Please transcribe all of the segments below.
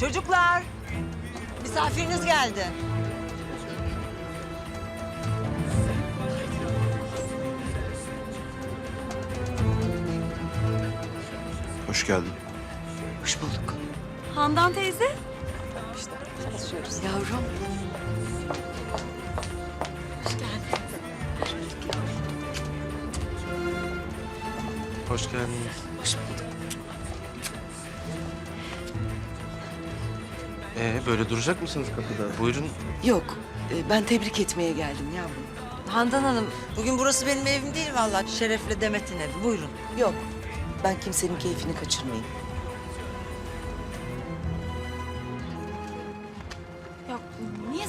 Çocuklar, misafiriniz geldi. Hoş geldin. Hoş bulduk. Handan teyze. Yavrum. Hoş geldiniz. Hoş bulduk. Ee, böyle duracak mısınız kapıda? Buyurun. Yok, e, ben tebrik etmeye geldim yavrum. Handan Hanım, bugün burası benim evim değil vallahi. Şerefli Demet'in evi. Buyurun. Yok, ben kimsenin keyfini kaçırmayayım.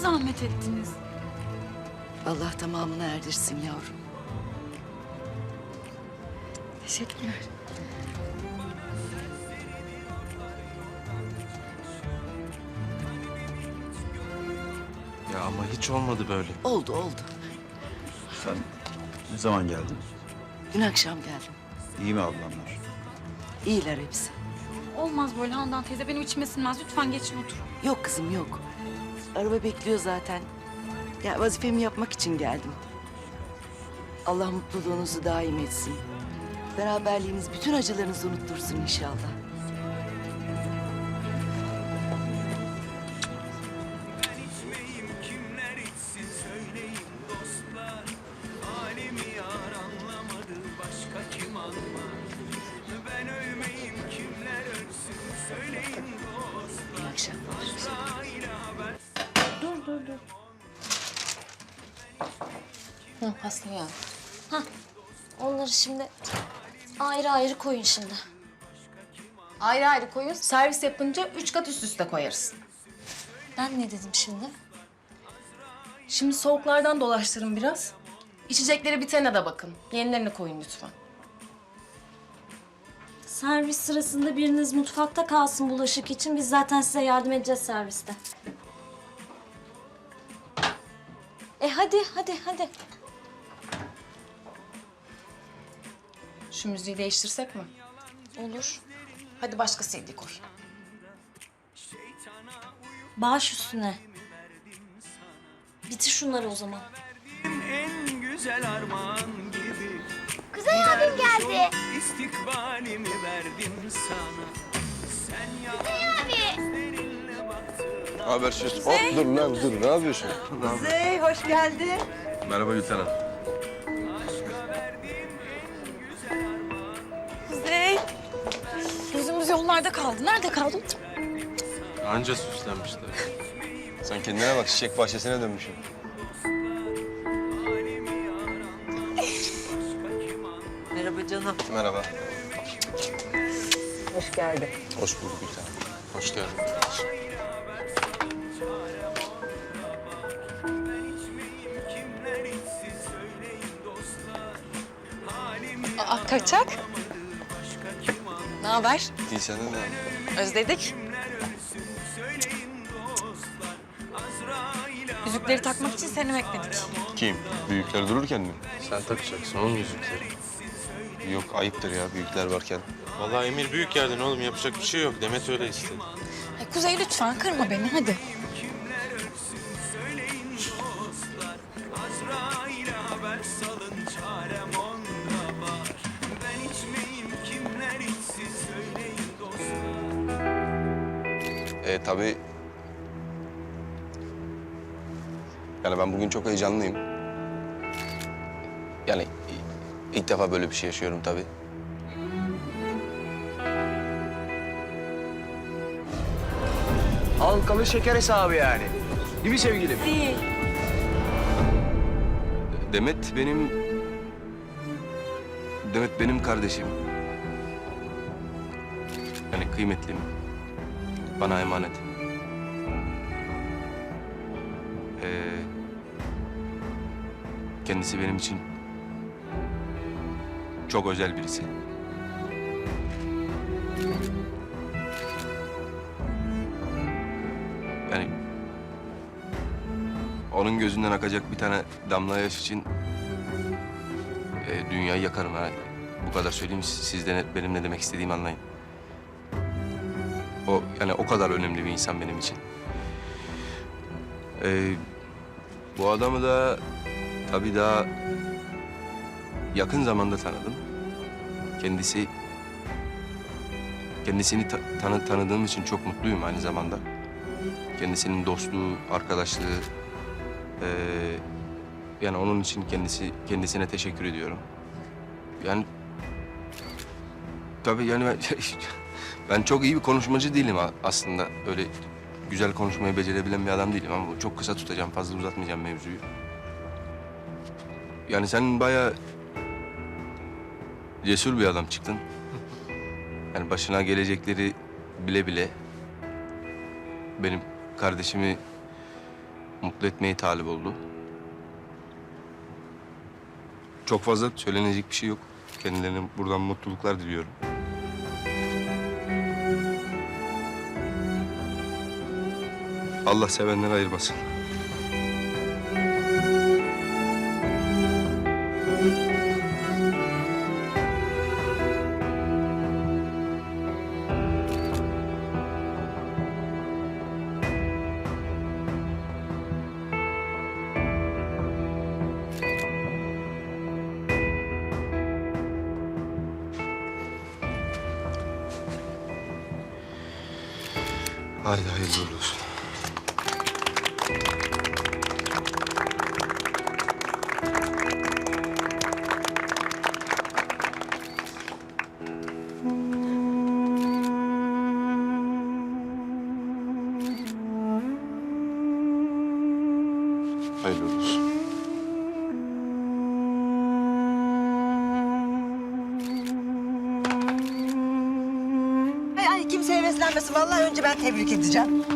Zahmet ettiniz? Allah tamamını erdirsin yavrum. Teşekkürler. Ya ama hiç olmadı böyle. Oldu, oldu. Sen ne zaman geldin? Dün akşam geldim. İyi mi ablamlar? İyiler hepsi. Olmaz böyle Handan teyze. Benim içime sinmez. Lütfen geçin oturun. Yok kızım, yok. Araba bekliyor zaten. Ya vazifemi yapmak için geldim. Allah mutluluğunuzu daim etsin. Beraberliğiniz bütün acılarınızı unuttursun inşallah. Hı, pasta geldi. Hah. Onları şimdi ayrı ayrı koyun şimdi. Ayrı ayrı koyun. Servis yapınca üç kat üst üste koyarız. Ben ne dedim şimdi? Şimdi soğuklardan dolaştırın biraz. İçecekleri bitene de bakın. Yenilerini koyun lütfen. Servis sırasında biriniz mutfakta kalsın bulaşık için. Biz zaten size yardım edeceğiz serviste. E hadi hadi hadi. Şu müziği değiştirsek mi? Olur. Hadi başka CD koy. Baş üstüne. Bitir şunları o zaman. en güzel armağan gibi Kuzey abim geldi. İstikbalimi verdim sana Sen ya Abi. gözlerinle baktın Haber Hop dur lan dur. Ne yapıyorsun? Kuzey, hoş geldin. Merhaba Gülten Hanım. Yollarda kaldı. Nerede kaldın? Anca süslenmişler. Sen kendine bak çiçek bahçesine dönmüşsün. Merhaba canım. Merhaba. Hoş geldin. Hoş bulduk Gülten Hanım. Hoş geldin. kimler içsin söyleyin dostlar Halimi Aa, kaçak. Ne haber? İyi senden ne? Özledik. söyleyin dostlar Azrail'e Yüzükleri takmak için seni bekledik. Kim? Büyükler dururken mi? Sen takacaksın onun yüzükleri. Yok ayıptır ya büyükler varken. Vallahi Emir büyük yerden oğlum yapacak bir şey yok. Demet öyle istedi. Ay, Kuzey lütfen kırma beni hadi. E tabii... Yani ben bugün çok heyecanlıyım. Yani ilk defa böyle bir şey yaşıyorum tabii. Halkalı şeker hesabı yani. Değil mi sevgilim? Demet benim... Demet benim kardeşim. Yani kıymetlim. Bana emanet. Ee, kendisi benim için çok özel birisi. Yani onun gözünden akacak bir tane damla yaş için e, dünyayı yakarım ha. Bu kadar söyleyeyim siz de benim ne demek istediğimi anlayın. O yani o kadar önemli bir insan benim için. E, bu adamı da tabii daha yakın zamanda tanıdım. Kendisi kendisini ta- tanı- tanıdığım için çok mutluyum aynı zamanda. Kendisinin dostluğu, arkadaşlığı, eee, yani onun için kendisi kendisine teşekkür ediyorum. Yani tabii yani ben çok iyi bir konuşmacı değilim aslında. Öyle güzel konuşmayı becerebilen bir adam değilim ama çok kısa tutacağım, fazla uzatmayacağım mevzuyu. Yani sen bayağı cesur bir adam çıktın. Yani başına gelecekleri bile bile benim kardeşimi mutlu etmeye talip oldu. Çok fazla söylenecek bir şey yok. Kendilerine buradan mutluluklar diliyorum. Allah sevenleri ayırmasın. Haydi hayırlı olsun. Hayırlı olsun. Yani kimse heveslenmesin. Vallahi önce ben tebrik edeceğim.